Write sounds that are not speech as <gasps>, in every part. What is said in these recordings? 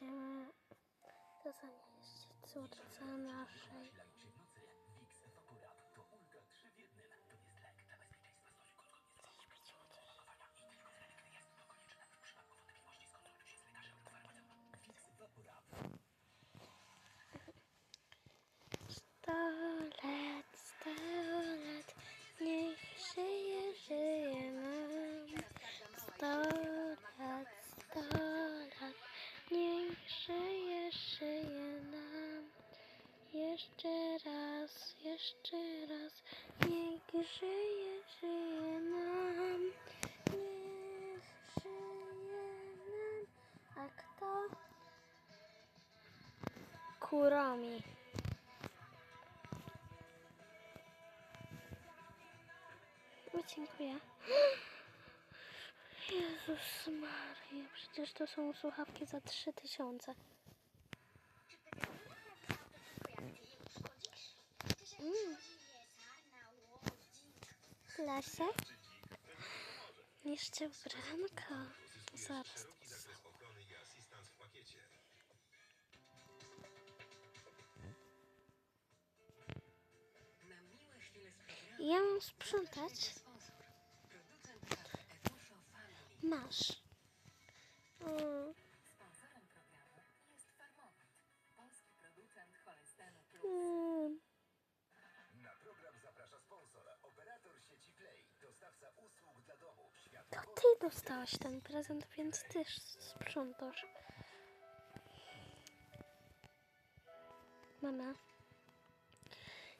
Będziemy to zanieść córce naszej. Sto lat, sto lat, niech żyje, żyje nam. Sto jeszcze raz, niech żyje, żyje nam. Niech żyje nam. A kto? Kuromi. O, dziękuję. <gasps> Jezus Maria, przecież to są słuchawki za 3000. Lasie? Jeszcze branka. Zaraz. Ja mam sprzątać. Masz. To ty dostałaś ten prezent, więc ty sprzątasz. Mama.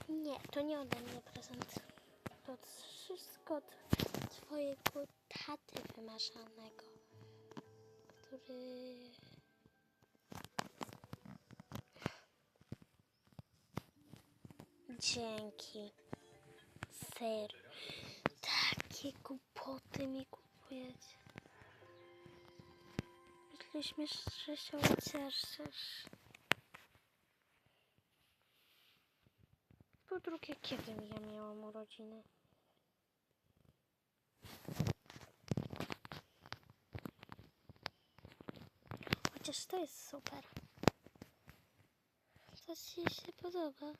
Nie, to nie ode mnie prezent. To wszystko od twojego taty wymarzanego, który... Dzięki. Ser. Takie głupoty mi kupujecie. Myśleliśmy, że się ucieszysz. Po drugie, kiedy ja miałam urodziny? Chociaż to jest super. To ci się podoba.